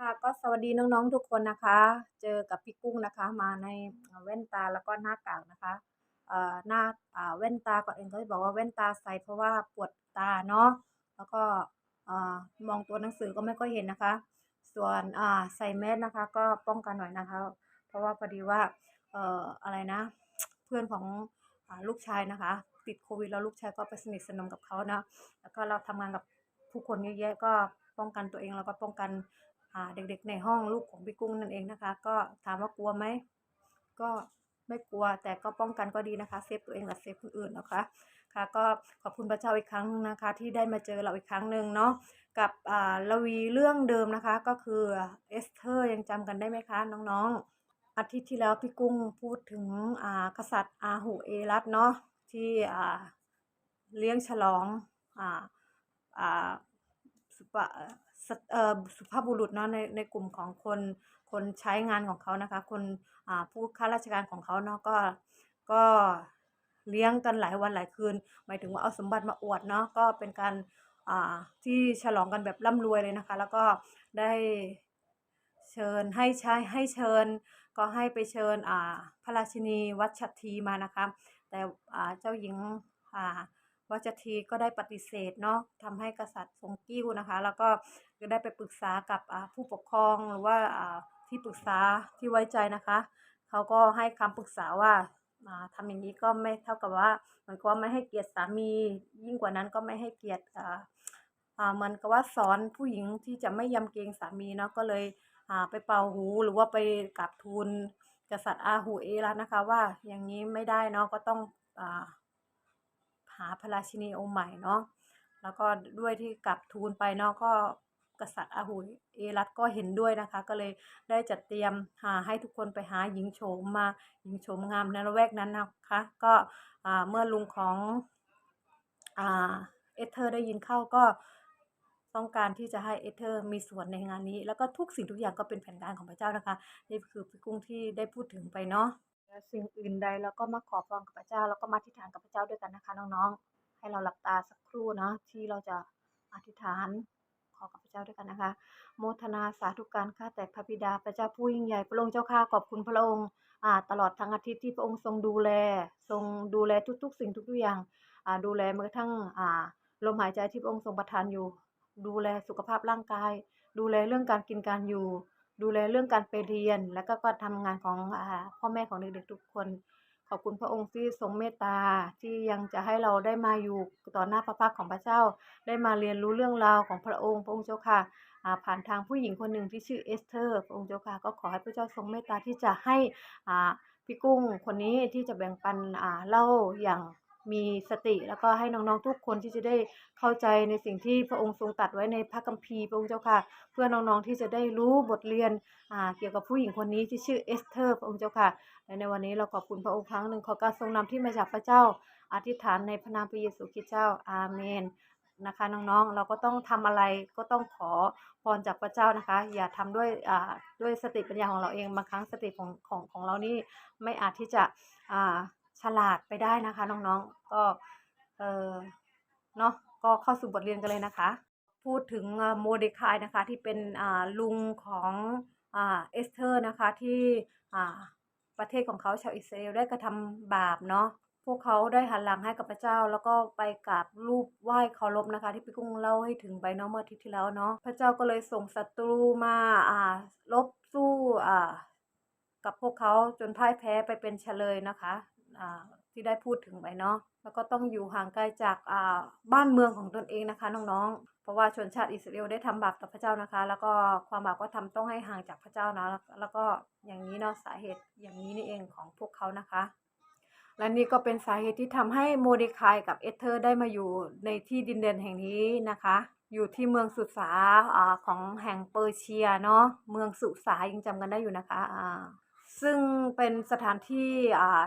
ค่ะก็สวัสดีน้องๆทุกคนนะคะ เจอกับพี่กุ้งนะคะ มาในแว่นตาแล้วก็หน้ากากนะคะเอ่อหน้าอ่าแว่นตาก่อนอื่นก็จะบอกว่าแว่นตาใส่เพราะว่าปวดตาเนาะแล้วก็เอ่อมองตัวหนังสือก็ไม่ค่อยเห็นนะคะ ส่วนอ่าใส่แมสนะคะ ก็ป้องกันหน่อยนะคะ เพราะว่าพอดีว่าเอ่ออะไรนะ เพื่อนของอลูกชายนะคะ ติดโควิดแล้วลูกชายก็ไปสนิทสนมกับเขานะแล้วก็เราทำงานกับผู้คนเยอะแยะก็ป้องกันตัวเองแล้วก็ป้องกัน เด็กๆในห้องลูกของพี่กุ้งนั่นเองนะคะ ก็ถามว่ากลัวไหมก็ไม่กลัวแต่ก็ป้องกันก็ดีนะคะเซฟตัวเองและเซฟคนอื่นนะคะค่ะก็ขอบคุณพระเจ้าอีกครั้งนะคะ ที่ได้มาเจอเราอีกครั้งหนึ่งเนาะกับอ่าลวีเรื่องเดิมนะคะ ก็คือเอสเธอร์ยังจำกันได้ไหมคะน้องๆ อาทิตย์ที่แล้วพี่กุ้งพูดถึงอ่ากษัตริย์อาหูเอรัตเนาะที่อ่าเลี้ยงฉลองอ่าอ่าสุปะ สเอ่อสุภาพบุรุษเนาะในในกลุ่มของคนคนใช้งานของเขานะคะ คนอ่าผู้ข้าราชการของเขาเนาะก็ก็เลี้ยงกันหลายวันหลายคืน หมายถึงว่าเอาสมบัติมาอวดเนาะก็เป็นการอ่าที่ฉลองกันแบบร่ำรวยเลยนะคะ แล้วก็ได้เชิญให้ใช้ให้เชิญ ก็ให้ไปเชิญอ่าพระราชินีวัชทีมานะคะ แต่อ่าเจ้าหญิงอ่า วัชทีก็ได้ปฏิเสธเนาะทำให้กษัตริย์ทรงกิ้วนะคะ แล้วก็ได้ไปปรึกษากับผู้ปกครองหรือว่าที่ปรึกษาที่ไว้ใจนะคะเขาก็ให้คำปรึกษาว่าอ่าทำอย่างนี้ก็ไม่เท่ากับว่าเหมือนกับว่าไม่ให้เกียรติสามี ยิ่งกว่านั้นก็ไม่ให้เกียรติเหมือนกับว่าสอนผู้หญิงที่จะไม่ยำเกรงสามีเนาะก็เลยไปเป่าหูหรือว่าไปกราบทูลกษัตริย์อาหูเอรัตนะคะ ว่าอย่างนี้ไม่ได้เนาะก็ต้องอ หาพระราชินีองค์ใหม่เนาะแล้วก็ด้วยที่กราบทูลไปเนาะก็กษัตริย์อาหูเอรัตก็เห็นด้วยนะคะ ก็เลยได้จัดเตรียมหาให้ทุกคนไปหาหญิงโฉมมาหญิงโฉมงามในละแวกนั้นนะคะ ก็เมื่อลุงของอเอเธอร์ได้ยินเข้าก็ต้องการที่จะให้เอเธอร์มีส่วนในงานนี้ แล้วก็ทุกสิ่งทุกอย่างก็เป็นแผนการของพระเจ้านะคะ นี่คือพี่กุ้งที่ได้พูดถึงไปเนาะ และสิ่งอื่นใดเราก็มาขอพรกับพระเจ้า แล้วก็มาอธิษฐานกับพระเจ้าด้วยกันนะคะน้องๆ ให้เราหลับตาสักครู่นะที่เราจะอธิษฐานขอกับพระเจ้าด้วยกันนะคะ โมทนาสาธุการข้าแต่พระบิดาพระเจ้าผู้ยิ่งใหญ่พระองค์เจ้าข้าขอบคุณพระองค์อ่าตลอดทั้งอาทิตย์ที่พระองค์ทรงดูแล ทรงดูแลทุกๆ สิ่งทุกๆอย่างอ่าดูแลเมื่อกระทั่งอ่าลมหายใจที่พระองค์ทรงประทานอยู่ ดูแลสุขภาพร่างกาย ดูแลเรื่องการกินการอยู่ ดูแลเรื่องการไปเรียน แล้วก็การทำงานของอพ่อแม่ของเด็กๆทุกคน ขอบคุณพระองค์ที่ทรงเมตตาที่ยังจะให้เราได้มาอยู่ต่อหน้าพระพักของพระเจ้า ได้มาเรียนรู้เรื่องราวของพระองค์พระองค์เจ้าค่ะผ่านทางผู้หญิงคนหนึ่งที่ชื่อเอสเธอร์พระองค์เจ้าค่ะก็ขอให้พระเจ้าทรงเมตตาที่จะให้พี่กุ้งคนนี้ที่จะแบ่งปันเล่าอย่าง มีสติ แล้วก็ให้น้องๆทุกคนที่จะได้เข้าใจในสิ่งที่พระองค์ทรงตัดไว้ในพระคัมภีร์พระองค์เจ้าค่ะ เพื่อน้องๆที่จะได้รู้บทเรียนเกี่ยวกับผู้หญิงคนนี้ที่ชื่อเอสเธอร์พระองค์เจ้าค่ะและในวันนี้เราขอบคุณพระองค์ครั้งหนึ่งขอการทรงนำที่มาจากพระเจ้า อธิษฐานในพระนามพระเยซูคริสต์เจ้าอาเมนนะคะน้องๆเราก็ต้องทำอะไรก็ต้องขอพรจากพระเจ้านะคะ อย่าทำด้วยด้วยสติปัญญาของเราเองบางครั้งสติของของของเรานี่ไม่อาจที่จะอ่า ฉลาดไปได้นะคะ น้องๆ ก็เออเนาะก็เข้าสู่บทเรียนกันเลยนะคะ พูดถึงโมเดคายนะคะที่เป็นลุงของอเอสเธอร์นะคะที่ประเทศของเขาชาวอิสราเอลได้กระทำบาปเนาะพวกเขาได้หันหลังให้กับพระเจ้า แล้วก็ไปกราบรูปไหว้เคารพนะคะ ที่พี่กุ้งเล่าให้ถึงไปเนาะเมื่ออาทิตย์ที่แล้วเนาะพระเจ้าก็เลยส่งศัตรูมาอ่าลบสู้อ่ากับพวกเขาจนพ่ายแพ้ไปเป็นเฉลยนะคะ ที่ได้พูดถึงไปเนาะแล้วก็ต้องอยู่ห่างไกลจากาบ้านเมืองของตนเองนะคะน้องๆ เพราะว่าชนชาติอิสราเอลได้ทำบาปต่อพระเจ้านะคะ แล้วก็ความบาปก็ทำต้องให้ห่างจากพระเจ้านะแล้วก็อย่างนี้เนาะสาเหตุอย่างนี้นี่เองของพวกเขานะคะ และนี่ก็เป็นสาเหตุที่ทำให้โมเดคายกับเอเธอร์ได้มาอยู่ในที่ดินแดนแห่งนี้นะคะอยู่ที่เมืองสุสาอของแห่งเปอร์เซียเนาะเมืองสุสายังจำกันได้อยู่นะคะ ซึ่งเป็นสถานที่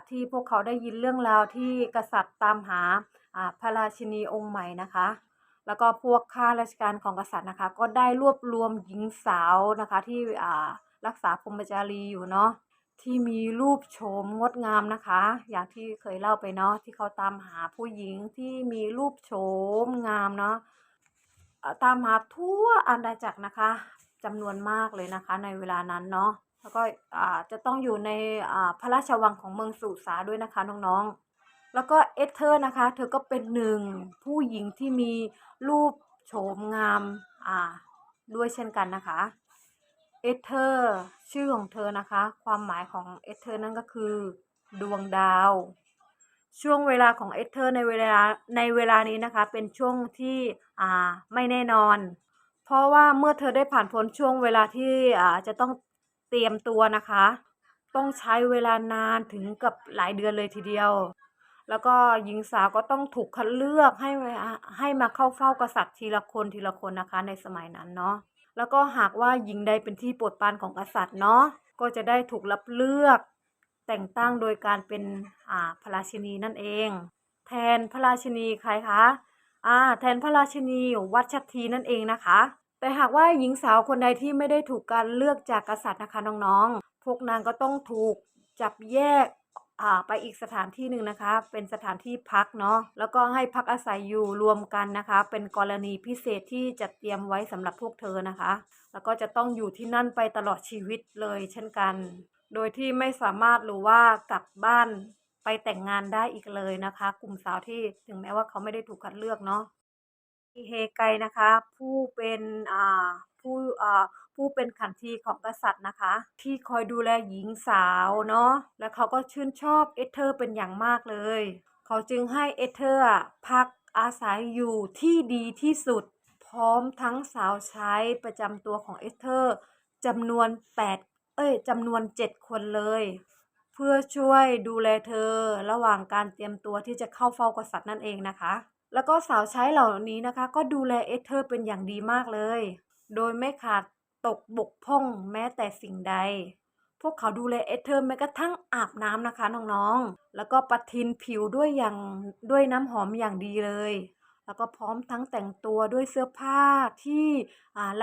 ที่พวกเขาได้ยินเรื่องราวที่กษัตริย์ตามหาพระราชินีองค์ใหม่นะคะ แล้วก็พวกข้าราชการของกษัตริย์นะคะ ก็ได้รวบรวมหญิงสาวนะคะ ที่รักษาพรมจารีอยู่เนาะที่มีรูปโฉมงดงามนะคะ อย่างที่เคยเล่าไปเนาะที่เขาตามหาผู้หญิงที่มีรูปโฉมงามเนาะตามหาทั่วอาณาจักรนะคะจำนวนมากเลยนะคะ ในเวลานั้นเนาะ แล้วก็อ่าจะต้องอยู่ในอ่าพระราชวังของเมืองสุสาด้วยนะคะน้องๆ แล้วก็เอสเธอร์นะคะ เธอก็เป็นหนึ่งผู้หญิงที่มีรูปโฉมงามอ่าด้วยเช่นกันนะคะเอเธอร์ชื่อของเธอนะคะ ความหมายของเอเธอร์นั่นก็คือ ดวงดาว ช่วงเวลาของเอเธอร์ในเวลาในเวลานี้นะคะ เป็นช่วงที่อ่าไม่แน่นอน เพราะว่าเมื่อเธอได้ผ่านพ้นช่วงเวลาที่อ่าจะต้อง เตรียมตัวนะคะ ต้องใช้เวลานานถึงกับหลายเดือนเลยทีเดียว แล้วก็หญิงสาวก็ต้องถูกคัดเลือกให้ให้มาเข้าเฝ้ากษัตริย์ทีละคนทีละคนนะคะ ในสมัยนั้นเนาะแล้วก็หากว่าหญิงใดเป็นที่โปรดปรานของกษัตริย์เนาะก็จะได้ถูกรับเลือก แต่งตั้งโดยการเป็นอ่าพระราชินีนั่นเอง แทนพระราชินีใครคะอ่าแทนพระราชินีวัชทีนั่นเองนะคะ แต่หากว่าหญิงสาวคนใดที่ไม่ได้ถูกการเลือกจากกษัตริย์นะคะน้องๆ พวกนางก็ต้องถูกจับแยกไปอีกสถานที่หนึ่งนะคะ เป็นสถานที่พักเนาะแล้วก็ให้พักอาศัยอยู่รวมกันนะคะ เป็นกรณีพิเศษที่จัดเตรียมไว้สำหรับพวกเธอนะคะ แล้วก็จะต้องอยู่ที่นั่นไปตลอดชีวิตเลยเช่นกัน โดยที่ไม่สามารถหรือว่ากลับบ้านไปแต่งงานได้อีกเลยนะคะ กลุ่มสาวที่ถึงแม้ว่าเขาไม่ได้ถูกคัดเลือกเนาะ เฮไกนะคะ ผู้เป็นอ่าผู้อ่าผู้เป็นขันทีของกษัตริย์นะคะ ที่คอยดูแลหญิงสาวเนาะและเขาก็ชื่นชอบเอเธอร์เป็นอย่างมากเลย เขาจึงให้เอเธอร์อะพักอาศัยอยู่ที่ดีที่สุด พร้อมทั้งสาวใช้ประจำตัวของเอเธอร์จำนวน 8 เอ้ยจำนวน 7 คนเลย เพื่อช่วยดูแลเธอระหว่างการเตรียมตัวที่จะเข้าเฝ้ากษัตริย์นั่นเองนะคะ แล้วก็สาวใช้เหล่านี้นะคะ ก็ดูแลเอสเธอร์เป็นอย่างดีมากเลย โดยไม่ขาดตกบกพร่องแม้แต่สิ่งใด พวกเขาดูแลเอสเธอร์แม้กระทั่งอาบน้ำนะคะน้องๆ แล้วก็ประทินผิวด้วยอย่างด้วยน้ำหอมอย่างดีเลย แล้วก็พร้อมทั้งแต่งตัวด้วยเสื้อผ้าที่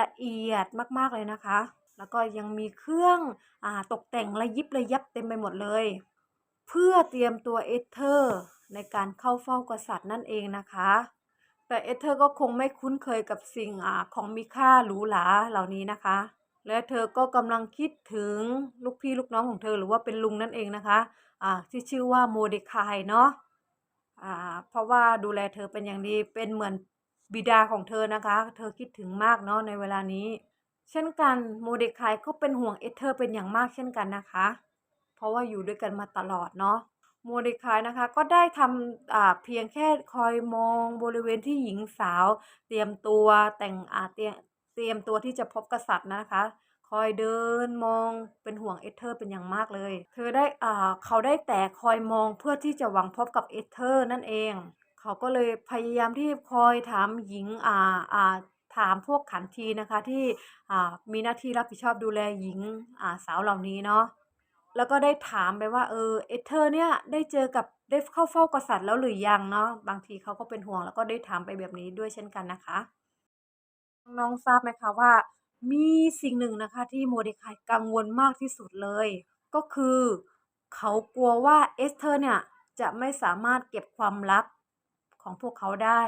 ละเอียดมากๆเลยนะคะ แล้วก็ยังมีเครื่องอตกแต่งระยิบระยับเต็มไปหมดเลย เพื่อเตรียมตัวเอสเธอร์ ในการเข้าเฝ้ากษัตริย์นั่นเองนะคะ แต่เอเธอร์ก็คงไม่คุ้นเคยกับสิ่งอ่าของมีค่าหรูหราเหล่านี้นะคะ และเธอก็กำลังคิดถึงลูกพี่ลูกน้องของเธอหรือว่าเป็นลุงนั่นเองนะคะอ่าที่ชื่อว่าโมเดคายเนาะอ่าเพราะว่าดูแลเธอเป็นอย่างดีเป็นเหมือนบิดาของเธอนะคะ เธอคิดถึงมากเนาะในเวลานี้ เช่นกันโมเดคายก็เป็นห่วงเอเธอร์เป็นอย่างมากเช่นกันนะคะ เพราะว่าอยู่ด้วยกันมาตลอดเนาะ โมเดคายนะคะ ก็ได้ทำอ่าเพียงแค่คอยมองบริเวณที่หญิงสาว เตรียมตัวแต่งอ่าเตรียมเตรียมตัวที่จะพบกษัตริย์นะคะ คอยเดินมองเป็นห่วงเอเธอร์เป็นอย่างมากเลย เธอได้อ่าเขาได้แต่คอยมองเพื่อที่จะหวังพบกับเอเธอร์นั่นเอง เขาก็เลยพยายามที่คอยถามหญิงอ่าอ่าถามพวกขันทีนะคะที่อ่ามีหน้าที่รับผิดชอบดูแลหญิงอ่าสาวเหล่านี้เนาะ แล้วก็ได้ถามไปว่าเออเอเธอร์เนี่ยได้เจอกับได้เข้าเฝ้ากษัตริย์แล้วหรือยังเนาะบางทีเขาก็เป็นห่วงแล้วก็ได้ถามไปแบบนี้ด้วยเช่นกันนะคะ น้องทราบไหมคะว่า มีสิ่งหนึ่งนะคะที่โมเดคายกังวลมากที่สุดเลย ก็คือเขากลัวว่าเอสเธอร์เนี่ยจะไม่สามารถเก็บความลับของพวกเขาได้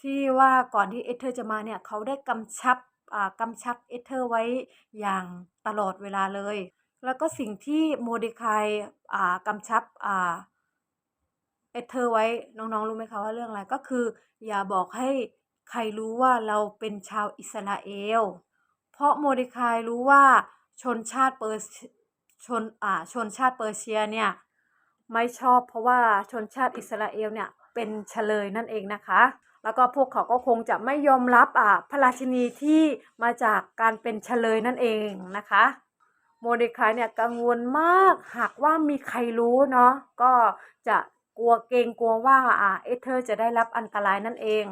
ที่ว่าก่อนที่เอสเธอร์จะมาเนี่ยเขาได้กำชับอ่ากำชับเอสเธอร์ไว้อย่างตลอดเวลาเลย แล้วก็สิ่งที่โมเดคายอ่ากำชับอ่าเอเธอไว้น้องๆรู้ไหมคะว่าเรื่องอะไรก็คือ อย่าบอกให้ใครรู้ว่าเราเป็นชาวอิสราเอล เพราะโมเดคายรู้ว่าชนชาติเปอร์ชนอ่าชนชาติเปอร์เซียเนี่ยไม่ชอบเพราะว่าชนชาติอิสราเอลเนี่ยเป็นเฉลยนั่นเองนะคะ แล้วก็พวกเขาก็คงจะไม่ยอมรับอ่าพระราชินีที่มาจากการเป็นเฉลยนั่นเองนะคะ โมเดคายเนี่ยกังวลมากหากว่ามีใครรู้เนาะก็จะกลัวเกรงกลัวว่าอ่าเอเธอร์จะได้รับอันตรายนั่นเอง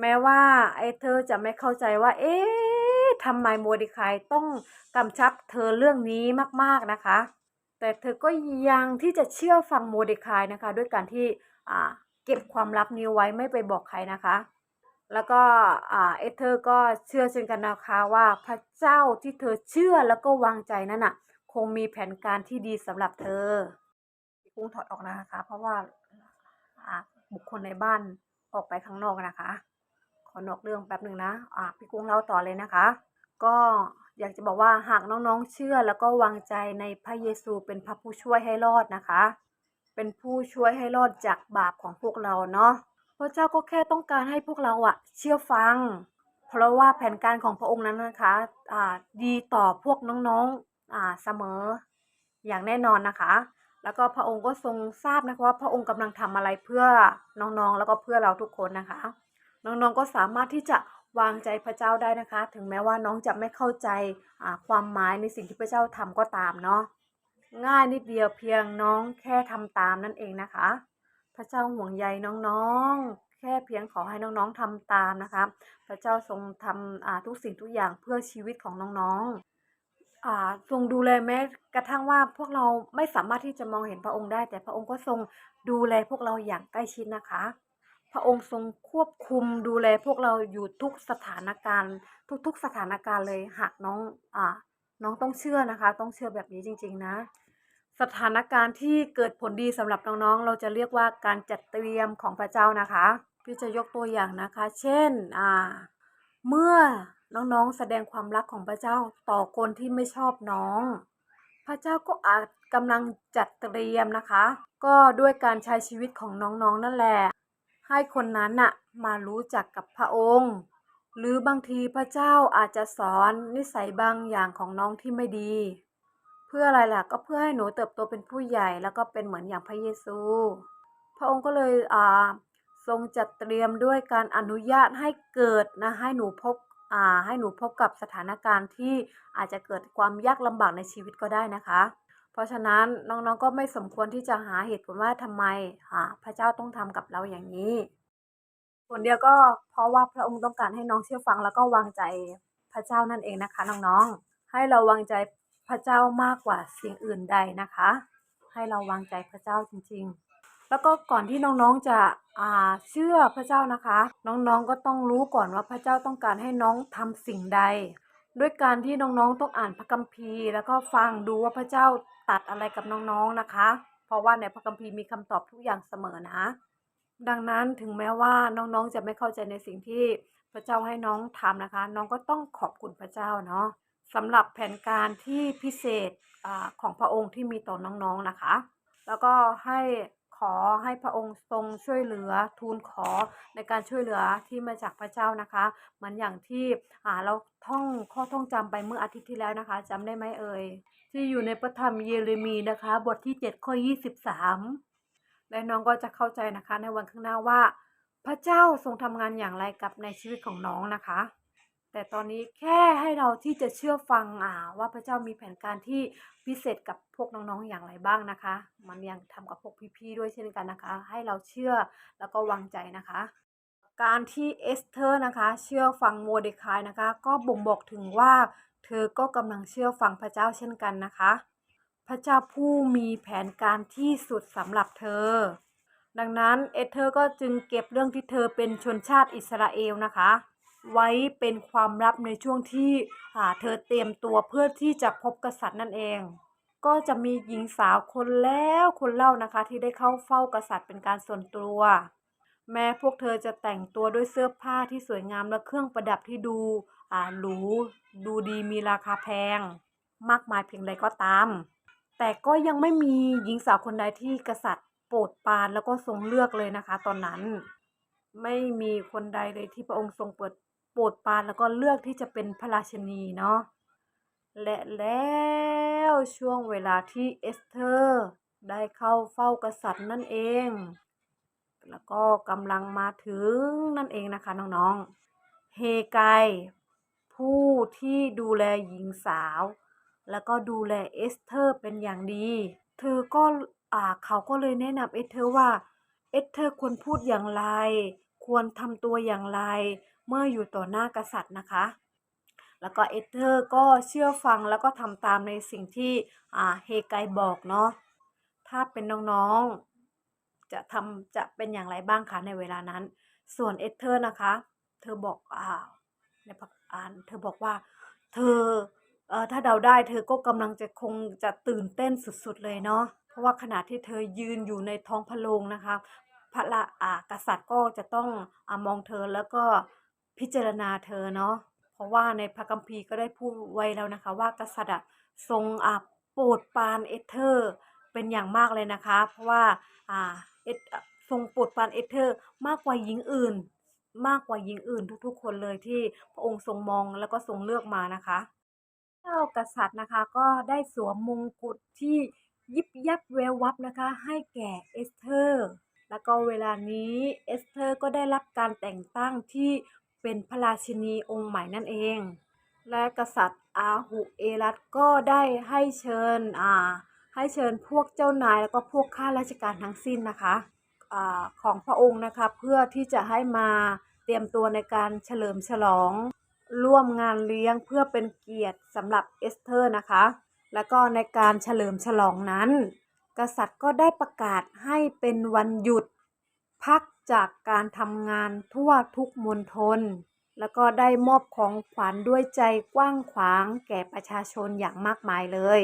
แม้ว่าเอเธอร์จะไม่เข้าใจว่า เอ๊ะทำไมโมเดคายต้องกำชับเธอเรื่องนี้มากๆนะคะ แต่เธอก็ยังที่จะเชื่อฟังโมเดคายนะคะ ด้วยการที่อ่าเก็บความลับนี้ไว้ไม่ไปบอกใครนะคะ แล้วก็เอเธอร์ก็เชื่อเช่นกันนะคะว่าพระเจ้าที่เธอเชื่อแล้วก็วางใจนั่นน่ะ คงมีแผนการที่ดีสำหรับเธอพี่กุ้งถอดออกนะคะ เพราะว่าบุคคลในบ้านออกไปข้างนอกนะคะ ขอนอกเรื่องแป๊บหนึ่งนะอ่าพี่กุ้งเล่าต่อเลยนะคะ ก็อยากจะบอกว่าหากน้องๆเชื่อแล้วก็วางใจในพระเยซูเป็นพระผู้ช่วยให้รอดนะคะ เป็นผู้ช่วยให้รอดจากบาปของพวกเราเนาะ พระเจ้าก็แค่ต้องการให้พวกเราอะเชื่อฟัง เพราะว่าแผนการของพระองค์นั้นนะคะอ่าดีต่อพวกน้องๆอ่าเสมออย่างแน่นอนนะคะ แล้วก็พระองค์ก็ทรงทราบนะคะว่าพระองค์กำลังทำอะไรเพื่อน้องๆ แล้วก็เพื่อเราทุกคนนะคะ น้องๆก็สามารถที่จะวางใจพระเจ้าได้นะคะ ถึงแม้ว่าน้องจะไม่เข้าใจความหมายในสิ่งที่พระเจ้าทำก็ตามเนาะง่ายนิดเดียวเพียงน้องแค่ทำตามนั่นเองนะคะ พระเจ้าห่วงใยน้องๆ แค่เพียงขอให้น้องๆทำตามนะคะ พระเจ้าทรงทำทุกสิ่งทุกอย่างเพื่อชีวิตของน้องๆทรงดูแลแม้กระทั่งว่าพวกเราไม่สามารถที่จะมองเห็นพระองค์ได้ แต่พระองค์ก็ทรงดูแลพวกเราอย่างใกล้ชิดนะคะ พระองค์ทรงควบคุมดูแลพวกเราอยู่ทุกสถานการณ์ ทุกๆสถานการณ์เลยหากน้องอน้องต้องเชื่อนะคะ ต้องเชื่อแบบนี้จริง ๆ นะ สถานการณ์ที่เกิดผลดีสำหรับน้องๆ เราจะเรียกว่าการจัดเตรียมของพระเจ้านะคะ พี่จะยกตัวอย่างนะคะ เช่นอ่าเมื่อน้องๆ แสดงความรักของพระเจ้าต่อคนที่ไม่ชอบน้อง พระเจ้าก็อาจกำลังจัดเตรียมนะคะ ก็ด้วยการใช้ชีวิตของน้องๆ นั่นแหละ ให้คนนั้นน่ะมารู้จักกับพระองค์ หรือบางทีพระเจ้าอาจจะสอนนิสัยบางอย่างของน้องที่ไม่ดี เพื่ออะไรล่ะก็เพื่อให้หนูเติบโตเป็นผู้ใหญ่ แล้วก็เป็นเหมือนอย่างพระเยซู พระองค์ก็เลยอ่าทรงจัดเตรียมด้วยการอนุญาตให้เกิดนะให้หนูพบอ่าให้หนูพบกับสถานการณ์ที่อาจจะเกิดความยากลำบากในชีวิตก็ได้นะคะ เพราะฉะนั้นน้องๆก็ไม่สมควรที่จะหาเหตุผลว่าทำไมอ่าพระเจ้าต้องทำกับเราอย่างนี้ส่วนเดียวก็เพราะว่าพระองค์ต้องการให้น้องเชื่อฟังแล้วก็วางใจพระเจ้านั่นเองนะคะน้องๆ ให้เราวางใจ พระเจ้ามากกว่าสิ่งอื่นใดนะคะ ให้เราวางใจพระเจ้าจริง ๆ แล้วก็ก่อนที่น้องๆจะอ่าเชื่อพระเจ้านะคะ น้องๆก็ต้องรู้ก่อนว่าพระเจ้าต้องการให้น้องทำสิ่งใด ด้วยการที่น้องๆต้องอ่านพระคัมภีร์ แล้วก็ฟังดูว่าพระเจ้าตัดอะไรกับน้องๆนะคะ เพราะว่าในพระคัมภีร์มีคำตอบทุกอย่างเสมอนะ ดังนั้นถึงแม้ว่าน้องๆจะไม่เข้าใจในสิ่งที่พระเจ้าให้น้องทำนะคะ น้องก็ต้องขอบคุณพระเจ้าเนาะ สำหรับแผนการที่พิเศษอของพระองค์ที่มีต่อน้องๆนะคะ แล้วก็ให้ขอให้พระองค์ทรงช่วยเหลือทูลขอในการช่วยเหลือที่มาจากพระเจ้านะคะเหมือนอย่างที่เราท่องข้อท่องจำไปเมื่ออาทิตย์ที่แล้วนะคะจำได้ไหมเอ่ยที่อยู่ในพระธรรมเยเรมีนะคะ บทที่ 7 ข้อ 23 และน้องก็จะเข้าใจนะคะในวันข้างหน้าว่า พระเจ้าทรงทำงานอย่างไรกับในชีวิตของน้องนะคะ แต่ตอนนี้แค่ให้เราที่จะเชื่อฟังอ่าว่าพระเจ้ามีแผนการที่พิเศษกับพวกน้องๆอย่างไรบ้างนะคะ มันยังทำกับพวกพี่ๆด้วยเช่นกันนะคะ ให้เราเชื่อแล้วก็วางใจนะคะ การที่เอสเธอร์นะคะ เชื่อฟังโมเดคายนะคะ ก็บ่งบอกถึงว่าเธอก็กำลังเชื่อฟังพระเจ้าเช่นกันนะคะ พระเจ้าผู้มีแผนการที่สุดสำหรับเธอ ดังนั้นเอสเธอร์ก็จึงเก็บเรื่องที่เธอเป็นชนชาติอิสราเอลนะคะ ไว้เป็นความลับในช่วงที่เธอเตรียมตัวเพื่อที่จะพบกษัตริย์นั่นเอง ก็จะมีหญิงสาวคนแล้วคนเล่านะคะ ที่ได้เข้าเฝ้ากษัตริย์เป็นการส่วนตัว แม้พวกเธอจะแต่งตัวด้วยเสื้อผ้าที่สวยงามและเครื่องประดับที่ดูหรูดูดีมีราคาแพง มากมายเพียงใดก็ตาม แต่ก็ยังไม่มีหญิงสาวคนใดที่กษัตริย์โปรดปรานแล้วก็ทรงเลือกเลยนะคะ ตอนนั้น ไม่มีคนใดเลยที่พระองค์ทรงเปิด โปรดปานแล้วก็เลือกที่จะเป็นพระราชินีเนาะและแล้วช่วงเวลาที่เอสเธอร์ได้เข้าเฝ้ากษัตริย์นั่นเอง แล้วก็กำลังมาถึงนั่นเองนะคะน้องๆ เฮไกายผู้ที่ดูแลหญิงสาว แล้วก็ดูแลเอสเธอร์เป็นอย่างดี เธอก็อ่าเขาก็เลยแนะนำเอสเธอร์ว่าเอสเธอร์ควรพูดอย่างไร ควรทำตัวอย่างไร เมื่ออยู่ต่อหน้ากษัตริย์นะคะ แล้วก็เอเธอร์ก็เชื่อฟังแล้วก็ทำตามในสิ่งที่เฮไกายบอกเนาะถ้าเป็นน้องๆจะทำจะเป็นอย่างไรบ้างคะในเวลานั้น ส่วนเอเธอร์นะคะ เธอบอกอ่าในพักอ่านเธอบอกว่า เธอเอ่อถ้าเดาได้เธอก็กำลังจะคงจะตื่นเต้นสุดๆเลยเนาะเพราะว่าขณะที่เธอยืนอยู่ในท้องพระโรงนะคะ พระละอ่ากษัตริย์ก็จะต้องอมองเธอแล้วก็ พิจารณาเธอเนาะเพราะว่าในพระคัมภีร์ก็ได้พูดไว้แล้วนะคะ ว่ากษัตริย์ทรงอาโปรดปานเอเธอร์ เป็นอย่างมากเลยนะคะ เพราะว่าอ่าเอทรงโปรดปานเอเธอร์ มากกว่าหญิงอื่น มากกว่าหญิงอื่นทุกๆ คนเลยที่พระองค์ทรงมองแล้วก็ทรงเลือกมานะคะเจ้ากษัตริย์นะคะก็ได้สวมมงกุฎที่ยิบยับแวววับนะคะ ให้แก่เอสเธอร์ แล้วก็เวลานี้เอสเธอร์ก็ได้รับการแต่งตั้งที่ เป็นพระราชินีองค์ใหม่นั่นเอง และกษัตริย์อาหุเอรัตก็ได้ให้เชิญอ่าให้เชิญพวกเจ้านายแล้วก็พวกข้าราชการทั้งสิ้นนะคะอ่าของพระองค์นะคะเพื่อที่จะให้มาเตรียมตัวในการเฉลิมฉลอง ร่วมงานเลี้ยงเพื่อเป็นเกียรติสำหรับเอสเธอร์นะคะ แล้วก็ในการเฉลิมฉลองนั้น กษัตริย์ก็ได้ประกาศให้เป็นวันหยุดพัก จากการทำงานทั่วทุกมณฑลแล้วก็ได้มอบของขวัญด้วยใจกว้างขวางแก่ประชาชนอย่างมากมายเลย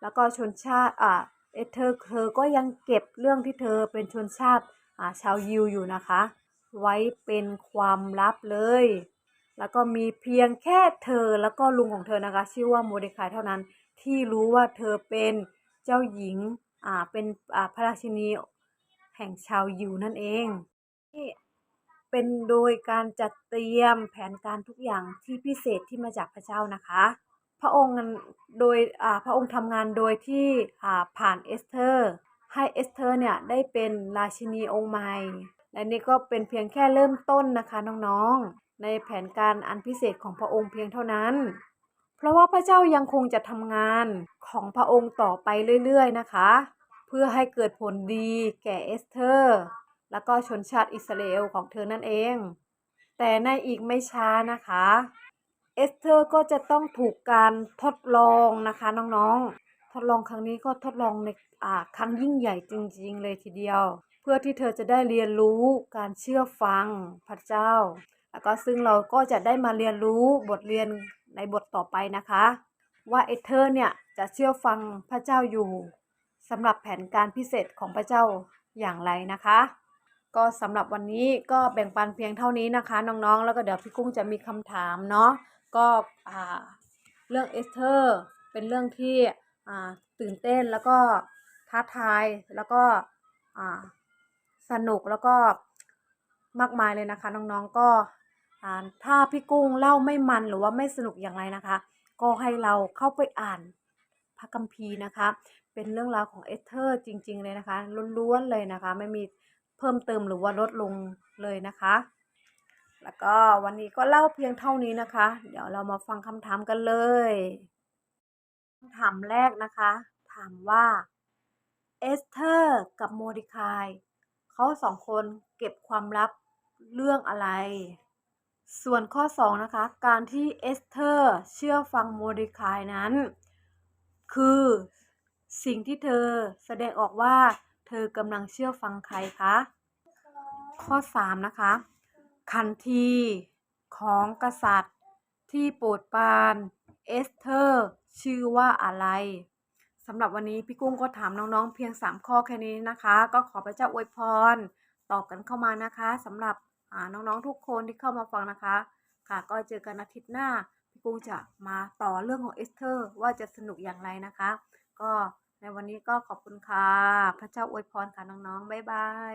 แล้วก็ชนชาติอ่าเอเธอร์เธอก็ยังเก็บเรื่องที่เธอเป็นชนชาติอ่าชาวยิวอยู่นะคะ ไว้เป็นความลับเลย แล้วก็มีเพียงแค่เธอแล้วก็ลุงของเธอนะคะ ชื่อว่าโมเดคายเท่านั้นที่รู้ว่าเธอเป็นเจ้าหญิงอ่าเป็นอ่าพระราชินีแห่งชาวยิวนั่นเอง นี่เป็นโดยการจัดเตรียมแผนการทุกอย่างที่พิเศษที่มาจากพระเจ้านะคะ พระองค์โดยพระองค์ทำงานโดยที่ผ่านเอสเธอร์ ให้เอสเธอร์เนี่ยได้เป็นราชินีองค์ใหม่และนี่ก็เป็นเพียงแค่เริ่มต้นนะคะน้องๆ ในแผนการอันพิเศษของพระองค์เพียงเท่านั้น เพราะว่าพระเจ้ายังคงจะทำงานของพระองค์ต่อไปเรื่อยๆนะคะ เพื่อให้เกิดผลดีแก่เอสเธอร์ แล้วก็ชนชาติอิสราเอลของเธอนั่นเอง แต่ในอีกไม่ช้านะคะ เอสเธอร์ก็จะต้องถูกการทดลองนะคะน้องๆ ทดลองครั้งนี้ก็ทดลองในอ่าครั้งยิ่งใหญ่จริง ๆ เลยทีเดียว เพื่อที่เธอจะได้เรียนรู้การเชื่อฟังพระเจ้า แล้วก็ซึ่งเราก็จะได้มาเรียนรู้บทเรียนในบทต่อไปนะคะ ว่าเอเธอร์เนี่ยจะเชื่อฟังพระเจ้าอยู่สำหรับแผนการพิเศษของพระเจ้าอย่างไรนะคะ ก็สำหรับวันนี้ก็แบ่งปันเพียงเท่านี้นะคะ น้องๆ แล้วก็เดี๋ยวพี่กุ้งจะมีคำถามเนาะก็อ่าเรื่องเอสเธอร์เป็นเรื่องที่อ่าตื่นเต้นแล้วก็ท้าทายแล้วก็อ่าสนุกแล้วก็มากมายเลยนะคะ น้องๆก็อ่าถ้าพี่กุ้งเล่าไม่มันหรือว่าไม่สนุกอย่างไรนะคะ ก็ให้เราเข้าไปอ่านพระคัมภีร์นะคะ เป็นเรื่องราวของเอสเธอร์จริง ๆ เลยนะคะล้วนๆเลยนะคะ ไม่มี พิ่มเติมหรือว่าลดลงเลยนะคะ แล้วก็วันนี้ก็เล่าเพียงเท่านี้นะคะ เดี๋ยวเรามาฟังคำถามกันเลยคำถามแรกนะคะ ถามว่าเอสเธอร์กับโมดิคายเขาสองคนเก็บความลับเรื่องอะไร ส่วนข้อ 2 นะคะ การที่เอสเธอร์เชื่อฟังโมดิคายนั้น คือสิ่งที่เธอแสดงออกว่า ธอกำลังเชื่อฟังใครคะ ข้อ 3 นะคะ คันทีของกษัตริย์ที่โปรดปานเอสเธอร์ ชื่อว่าอะไรสำหรับวันนี้พี่กุ้งก็ถามน้องๆ เพียง 3 ข้อแค่นี้นะคะ ก็ขอพระเจ้าอวยพร ตอบกันเข้ามานะคะสำหรับน้องๆทุกคนที่เข้ามาฟังนะคะ ค่ะก็เจอกันอาทิตย์หน้า พี่กุ้งจะมาต่อเรื่องของเอสเธอร์ ว่าจะสนุกอย่างไรนะคะ ก็ ในวันนี้ก็ขอบคุณค่ะ พระเจ้าอวยพรค่ะน้องๆ บ๊ายบาย